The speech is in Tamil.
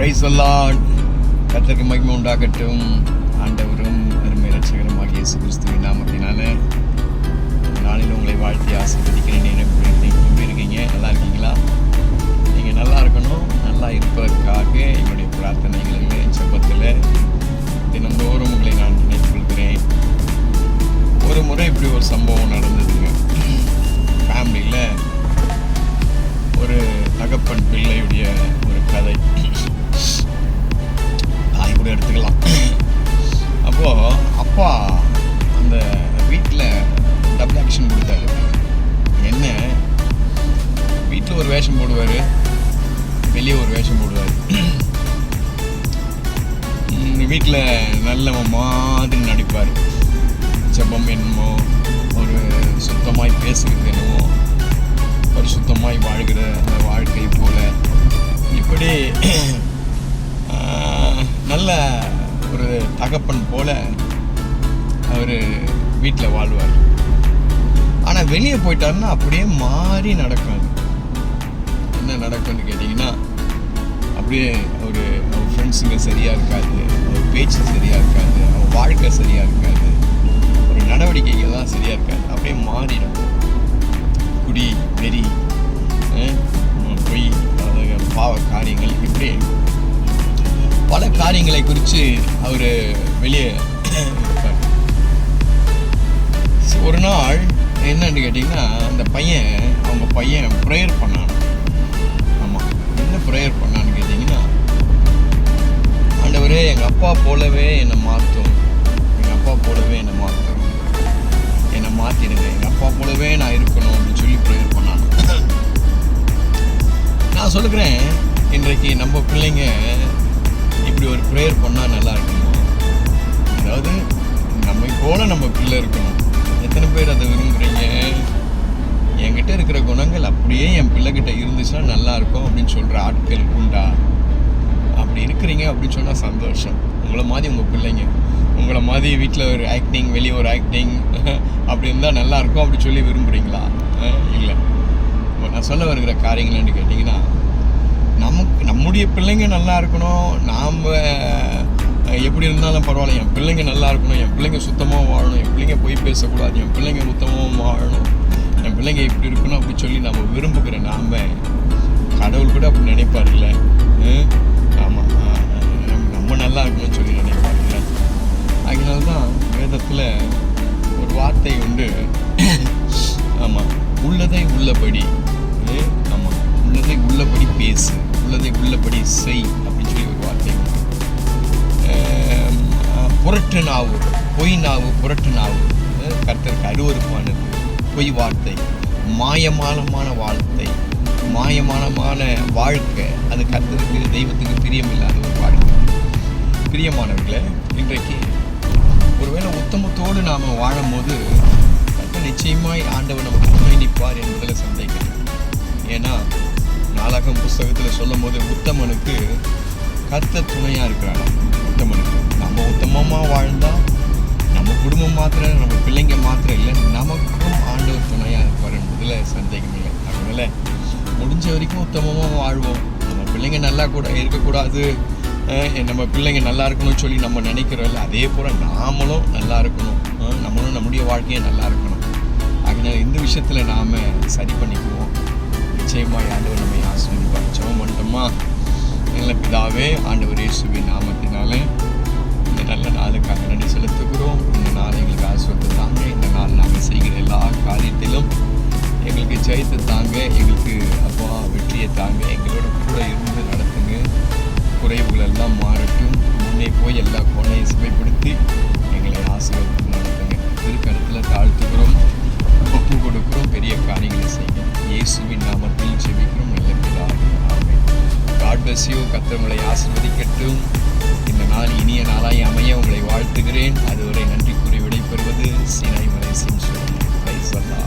பிரைஸ் எல்லாம் கத்தருக்கு மகிமை உண்டாகட்டும். ஆண்டவரும் அருமை ரட்சகரமாக இயேசு கிறிஸ்துவின் நாமத்தினால நாளில் உங்களை வாழ்த்தி ஆசீர்வதிக்கிறேன். நேரம் எப்படி இருக்கீங்க? நல்லா இருக்கீங்களா? நீங்கள் நல்லா இருக்கணும். நல்லா இருப்பதற்காக என்னுடைய பிரார்த்தனைகளில் செப்பத்தில் தினந்தோறும் உங்களை நான் நினைத்துக்கொள்கிறேன் ஒரு முறை இப்படி ஒரு சம்பவம் நடந்ததுங்க. ஃபேமிலியில் ஒரு தகப்பன் பிள்ளையுடைய ஒரு கதை. நல்லவன் மாதிரி நடிப்பார். ஜெபம் என்னமோ ஒரு சுத்தமாய் பேசுகிறது என்னமோ ஒரு சுத்தமாய் வாழ்கிற அந்த வாழ்க்கை போல். இப்படி நல்ல ஒரு தகப்பன் போல் அவர் வீட்டில் வாழ்வார். ஆனால் வெளியே போயிட்டாருன்னா அப்படியே மாறி நடக்கும் என்ன நடக்கும்னு கேட்டிங்கன்னா அப்படியே அவர் அவர் ஃப்ரெண்ட்ஸுங்க சரியாக இருக்காது. பேச்சு சரியாக இருக்காது அவங்க வாழ்க்கை சரியாக இருக்காது ஒரு நடவடிக்கைகள்லாம் சரியாக இருக்காது. அப்படியே மாறிடும். குடி வெறி பொய் பாவ காரியங்கள் இப்படி. பல காரியங்களை குறித்து அவர் வெளியே இருப்பார். ஒரு நாள் என்னன்னு கேட்டிங்கன்னா அந்த பையன் அவங்க பையன் ப்ரேயர் பண்ணான். அப்பா போலவே என்னை மாற்றும். எங்கள் அப்பா போலவே என்னை மாற்றும். என்னை மாற்றிடுங்க எங்கள் அப்பா போலவே நான் இருக்கணும் அப்படின்னு சொல்லி ப்ரேயர் பண்ணாங்க. நான் சொல்லுகிறேன் இன்றைக்கு நம்ம பிள்ளைங்க இப்படி ஒரு ப்ரேயர் பண்ணால் நல்லா இருக்குமா? அதாவது நம்மை போல நம்ம பிள்ளை இருக்கணும். எத்தனை பேர் அதை விரும்புகிறீங்க என்கிட்ட இருக்கிற குணங்கள் அப்படியே என் பிள்ளைகிட்ட இருந்துச்சுன்னா நல்லா இருக்கும் அப்படின்னு சொல்கிற ஆட்கள் உண்டா? அப்படி இருக்கிறீங்க அப்படின்னு சொன்னால் சந்தோஷம். உங்களை மாதிரி உங்கள் பிள்ளைங்க. உங்களை மாதிரி வீட்டில் ஒரு ஆக்டிங் வெளியே ஒரு ஆக்டிங் அப்படி இருந்தால் நல்லாயிருக்கும் அப்படி சொல்லி விரும்புகிறீங்களா இல்லை. நான் சொல்ல வருகிற காரியங்கள்னு கேட்டிங்கன்னா நமக்கு நம்முடைய பிள்ளைங்க நல்லா இருக்கணும். நாம் எப்படி இருந்தாலும் பரவாயில்ல. என் பிள்ளைங்க நல்லா இருக்கணும். என் பிள்ளைங்க சுத்தமாக வாழணும். என் பிள்ளைங்க போய் பேசக்கூடாது. என் பிள்ளைங்க சுத்தமாக வாழணும். என் பிள்ளைங்க இப்படி இருக்கணும் அப்படி சொல்லி நம்ம விரும்புகிற நாம் கடவுள் கூட அப்படி நினைப்பார் இல்லை ரொம்ப நல்லா இருக்கும்னு சொல்லி நினைப்பார்ல அதனால தான் வேதத்தில் ஒரு வார்த்தை உண்டு. ஆமாம் உள்ளதை உள்ளபடி. ஆமாம் உள்ளதை உள்ளபடி பேசு உள்ளதை உள்ளபடி செய் அப்படின்னு சொல்லி ஒரு வார்த்தை உண்டு. புரட்டு நாவு பொய் நாவு புரட்டு நாவு. அஹ், கர்த்தருக்கு அருவருப்பானது. பொய் வார்த்தை மாயமானமான வார்த்தை மாயமானமான வாழ்க்கை. அது கர்த்தருக்கு தெய்வத்துக்கு பிரியமில்லாத ஒரு பிரியமானவர்களே இன்றைக்கு ஒருவேளை உத்தமத்தோடு நாம் வாழும்போது கர்த்தர் நிச்சயமாய் ஆண்டவர் நமக்கு துணை நிற்பார் என்பதில் சந்தேகம். ஏன்னா நாளாகம் புஸ்தகத்தில் சொல்லும் போது உத்தமனுக்கு கர்த்த துணையாக இருக்கிறாங்க உத்தமனுக்கு. நம்ம உத்தமமாக வாழ்ந்தால் நம்ம குடும்பம் மாத்திரம் நம்ம பிள்ளைங்க மாத்திரம் இல்லை நமக்கும் ஆண்டவர் துணையாக இருப்பார் என்பதில் சந்தேகம் இல்லை. அதனால் முடிஞ்ச வரைக்கும் உத்தமமாக வாழ்வோம். நம்ம பிள்ளைங்க நல்லா கூட இருக்கக்கூடாது. நம்ம பிள்ளைங்க நல்லா இருக்கணும்னு சொல்லி நம்ம நினைக்கிறோம்ல அதே போல் நாமளும் நல்லா இருக்கணும். நம்மளும் நம்முடைய வாழ்க்கையை நல்லா இருக்கணும். அதனால இந்த விஷயத்தில் நாம் சரி பண்ணிக்குவோம். நிச்சயமாக ஆண்டவர் நம்மை ஆசிரியர் ஜெபம் பண்ணிட்டோமா? நல்ல பிதாவே ஆண்டவர் இயேசுவின் நாமத்தினால் செய்யட்டும் கத்திரங்களை ஆசிர்வதிக்கட்டும். இந்த நாள் இனிய நாளாய் அமைய உங்களை வாழ்த்துகிறேன். அதுவரை நன்றி கூறி விடைபெறுவது சினாய் மலை சிம்சோன் சொல்லா